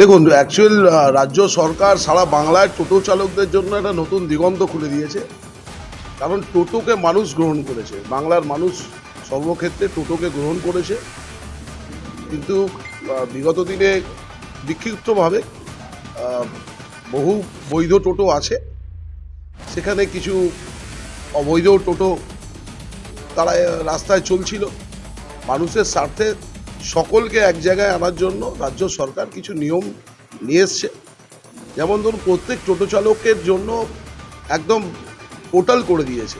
দেখুন অ্যাকচুয়াল রাজ্য সরকার সারা বাংলায় টোটো চালকদের জন্য একটা নতুন দিগন্ত খুলে দিয়েছে। কারণ টোটোকে মানুষ গ্রহণ করেছে। বাংলার মানুষ সর্বক্ষেত্রে টোটোকে গ্রহণ করেছে। কিন্তু বিগত দিনে বিক্ষিপ্তভাবে বহু বৈধ টোটো আছে। সেখানে কিছু অবৈধ টোটো তারা রাস্তায় চলছিল। মানুষের স্বার্থে সকলকে এক জায়গায় আনার জন্য রাজ্য সরকার কিছু নিয়ম নিয়ে এসছে। যেমন ধরুন, প্রত্যেক টোটো চালকের জন্য একদম পোর্টাল করে দিয়েছে।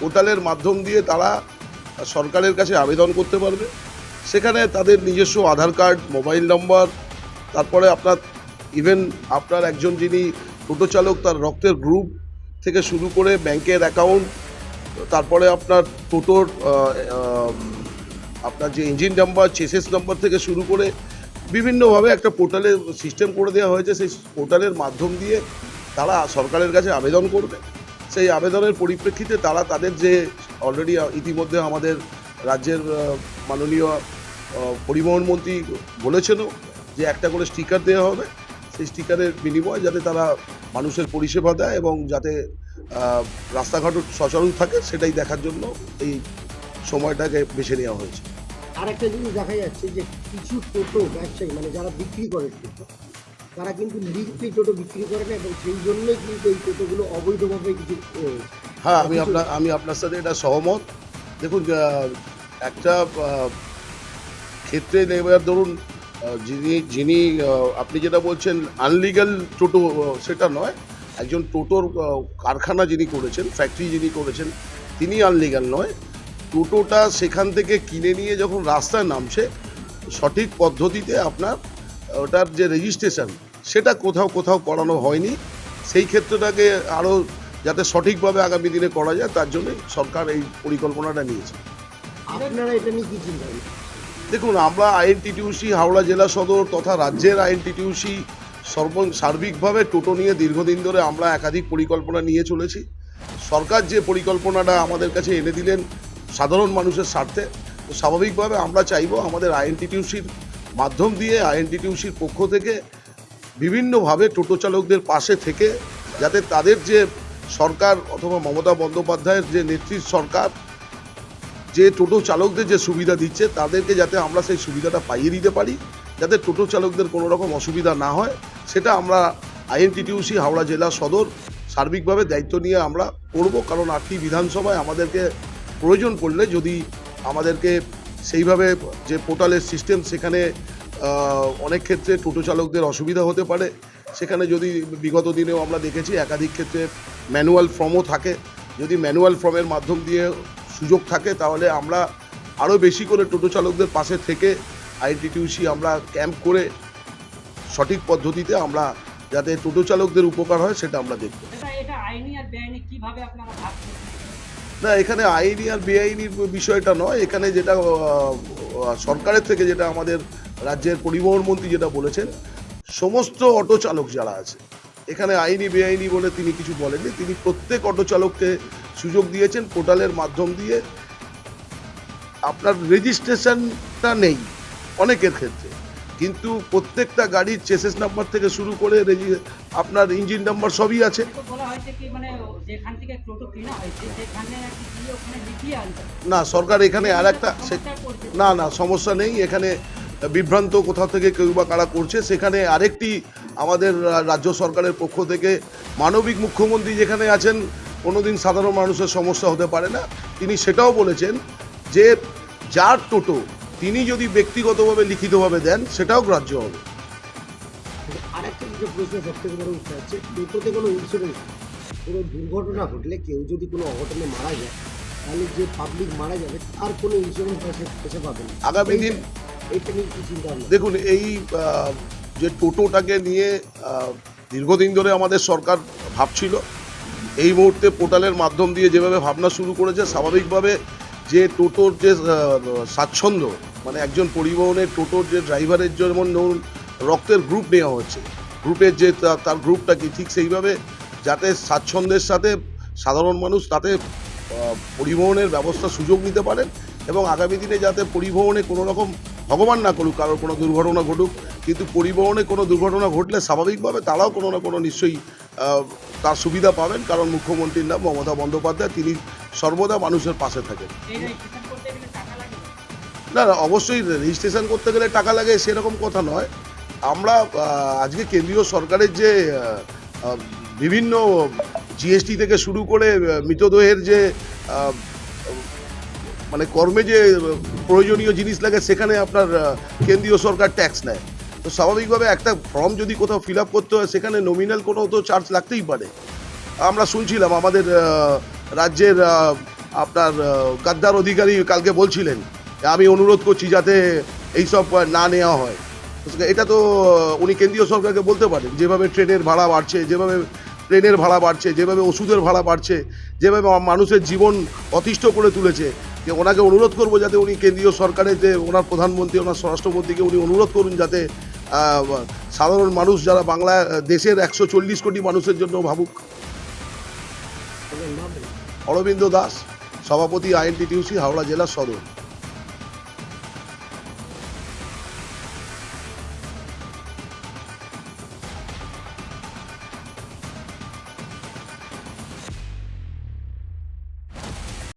পোর্টালের মাধ্যম দিয়ে তারা সরকারের কাছে আবেদন করতে পারবে। সেখানে তাদের নিজস্ব আধার কার্ড, মোবাইল নম্বর, তারপরে আপনার, ইভেন আপনার একজন যিনি টোটো চালক, তার রক্তের গ্রুপ থেকে শুরু করে ব্যাংকের অ্যাকাউন্ট, তারপরে আপনার টোটোর আপনার যে ইঞ্জিন নাম্বার চেসেস নাম্বার থেকে শুরু করে বিভিন্নভাবে একটা পোর্টালের সিস্টেম করে দেওয়া হয়েছে। সেই পোর্টালের মাধ্যম দিয়ে তারা সরকারের কাছে আবেদন করবে। সেই আবেদনের পরিপ্রেক্ষিতে তারা তাদের যে অলরেডি ইতিমধ্যে আমাদের রাজ্যের মাননীয় পরিবহন মন্ত্রী বলেছেনও যে একটা করে স্টিকার দেওয়া হবে। সেই স্টিকারের বিনিময়ে যাতে তারা মানুষের পরিষেবা দেয় এবং যাতে আহ, রাস্তাঘাটও সচল থাকে সেটাই দেখার জন্য এই সময়টাকে বেছে নেওয়া হয়েছে। আর একটা জিনিস দেখা যাচ্ছে যে কিছু টোটো ব্যবসায়ী মানে যারা বিক্রি করে টোটো তারা কিন্তু লিগলি টোটো বিক্রি করে না এবং সেই জন্যই কিন্তু এই টোটোগুলো অবৈধভাবে কিছু হ্যাঁ আমি আপনার আমি আপনার সাথে এটা সহমত। দেখুন একটা ক্ষেত্রে এবার ধরুন যিনি যিনি আপনি যেটা বলছেন আনলিগাল টোটো সেটা নয়। একজন টোটোর কারখানা যিনি করেছেন ফ্যাক্টরি যিনি করেছেন তিনি আনলিগাল নয়। টোটোটা সেখান থেকে কিনে নিয়ে যখন রাস্তায় নামছে সঠিক পদ্ধতিতে আপনার ওটার যে রেজিস্ট্রেশন সেটা কোথাও কোথাও করানো হয়নি। সেই ক্ষেত্রটাকে আরও যাতে সঠিকভাবে আগামী দিনে করা যায় তার জন্যই সরকার এই পরিকল্পনাটা নিয়েছে। আপনারা এটা নিয়ে কি চিন্তা করেন? দেখুন আমরা আইএনটিটিউসি হাওড়া জেলা সদর তথা রাজ্যের আইএনটিটিউসি সর্ব সার্বিকভাবে টোটো নিয়ে দীর্ঘদিন ধরে আমরা একাধিক পরিকল্পনা নিয়ে চলেছি। সরকার যে পরিকল্পনাটা আমাদের কাছে এনে দিলেন সাধারণ মানুষের স্বার্থে স্বাভাবিকভাবে আমরা চাইব আমাদের আইএনটিটিউসির মাধ্যম দিয়ে আইএনটিটিউসির পক্ষ থেকে বিভিন্নভাবে টোটো চালকদের পাশে থেকে যাতে তাদের যে সরকার অথবা মমতা বন্দ্যোপাধ্যায়ের যে নেত্রীর সরকার, যে টোটো চালকদের যে সুবিধা দিচ্ছে, তাদেরকে যাতে আমরা সেই সুবিধাটা পাইয়ে দিতে পারি, যাতে টোটো চালকদের কোনো রকম অসুবিধা না হয়, সেটা আমরা আইএনটিটিউসি, হাওড়া জেলা সদর সার্বিকভাবে দায়িত্ব নিয়ে আমরা করব। কারণ আটটি বিধানসভায় আমাদেরকে প্রয়োজন পড়লে যদি আমাদেরকে সেইভাবে যে পোর্টালের সিস্টেম সেখানে অনেক ক্ষেত্রে টোটো চালকদের অসুবিধা হতে পারে। সেখানে যদি বিগত দিনেও আমরা দেখেছি একাধিক ক্ষেত্রে ম্যানুয়াল ফর্মও থাকে। যদি ম্যানুয়াল ফর্মের মাধ্যম দিয়ে সুযোগ থাকে, তাহলে আমরা আরও বেশি করে টোটো চালকদের পাশে থেকে আইটিটিউসি আমরা ক্যাম্প করে সঠিক পদ্ধতিতে আমরা যাতে টোটো চালকদের উপকার হয়, সেটা আমরা দেখব। এটা আইনি আর কীভাবে আপনারা না, এখানে আইনি আর বেআইনির বিষয়টা নয়। এখানে যেটা সরকারের থেকে যেটা আমাদের রাজ্যের পরিবহন মন্ত্রী যেটা বলেছেন, সমস্ত অটো চালক যারা আছে, এখানে আইনি বেআইনি বলে তিনি কিছু বলেননি, তিনি প্রত্যেক অটো চালককে সুযোগ দিয়েছেন, পোর্টালের মাধ্যম দিয়ে। আপনার রেজিস্ট্রেশনটা নেই অনেকের ক্ষেত্রে। কিন্তু প্রত্যেকটা গাড়ির চেসেস নাম্বার থেকে শুরু করে রেজি- আপনার ইঞ্জিন নাম্বার সবই আছে। মানে। না সরকার এখানে আর একটা না না সমস্যা নেই। এখানে বিভ্রান্ত কোথাও থেকে কেউ বা কারা করছে সেখানে আরেকটি আমাদের রাজ্য সরকারের পক্ষ থেকে মানবিক মুখ্যমন্ত্রী যেখানে আছেন কোনোদিন সাধারণ মানুষের সমস্যা হতে পারে না। তিনি সেটাও বলেছেন যে যার টোটো তিনি যদি ব্যক্তিগতভাবে লিখিতভাবে দেন সেটাও গ্রাহ্য হবে। প্রশ্ন বড় উঠে আছে কোনো ইন্স্যুরেন্স কোনো দুর্ঘটনা ঘটলে কেউ যদি কোনো অঘটনে মারা যায় তাহলে যে পাবলিক মারা যাবে তার কোনো ইন্স্যুরেন্স এসে এসে পাবে না। আগামী দিন এইটা নিয়ে কি চিন্তা ভাবনা? দেখুন এই যে টোটোটাকে নিয়ে দীর্ঘদিন ধরে আমাদের সরকার ভাবছিল এই মুহূর্তে পোর্টালের মাধ্যম দিয়ে যেভাবে ভাবনা শুরু করেছে স্বাভাবিকভাবে যে টোটোর যে স্বাচ্ছন্দ্য মানে একজন পরিবহনের টোটোর যে ড্রাইভারের যেমন ধরুন রক্তের গ্রুপ নেওয়া হচ্ছে গ্রুপের যে তার গ্রুপটা কি ঠিক সেইভাবে যাতে স্বাচ্ছন্দ্যের সাথে সাধারণ মানুষ তাতে পরিবহনের ব্যবস্থা সুযোগ নিতে পারেন এবং আগামী দিনে যাতে পরিবহনে কোনো রকম ভগবান না করুক, কারোর কোনো দুর্ঘটনা ঘটুক, কিন্তু পরিবহনে কোনো দুর্ঘটনা ঘটলে স্বাভাবিকভাবে তারাও কোনো না কোনো নিশ্চয়ই তার সুবিধা পাবেন। কারণ মুখ্যমন্ত্রীর নাম মমতা বন্দ্যোপাধ্যায়, তিনি সর্বদা মানুষের পাশে লাগে না না, অবশ্যই রেজিস্ট্রেশন করতে গেলে টাকা লাগে, সেরকম কথা নয়। আমরা আজকে কেন্দ্রীয় সরকারের যে বিভিন্ন জিএসটি থেকে শুরু করে মৃতদেহের যে মানে কর্মে যে প্রয়োজনীয় জিনিস লাগে, সেখানে আপনার কেন্দ্রীয় সরকার ট্যাক্স নেয়। তো স্বাভাবিকভাবে একটা ফর্ম যদি কোথাও ফিল করতে হয়, সেখানে নমিনাল কোনো তো চার্জ লাগতেই পারে। আমরা শুনছিলাম আমাদের রাজ্যের আপনার গাদ্দার অধিকারী কালকে বলছিলেন, আমি অনুরোধ করছি যাতে এইসব না নেওয়া হয় এটা তো উনি কেন্দ্রীয় সরকারকে বলতে পারেন, যেভাবে ট্রেনের ভাড়া বাড়ছে, যেভাবে ট্রেনের ভাড়া বাড়ছে, যেভাবে ওষুধের ভাড়া বাড়ছে, যেভাবে মানুষের জীবন অতিষ্ঠ করে তুলেছে, যে ওনাকে অনুরোধ করব যাতে উনি কেন্দ্রীয় সরকারের যে ওনার প্রধানমন্ত্রী, ওনার স্বরাষ্ট্রমন্ত্রীকে উনি অনুরোধ করুন যাতে সাধারণ মানুষ যারা বাংলা দেশের একশো চল্লিশ কোটি মানুষের জন্য ভাবুক। অরবিন্দ দাস সভাপতি আইএনটিটিউসি হাওড়া জেলা সদর।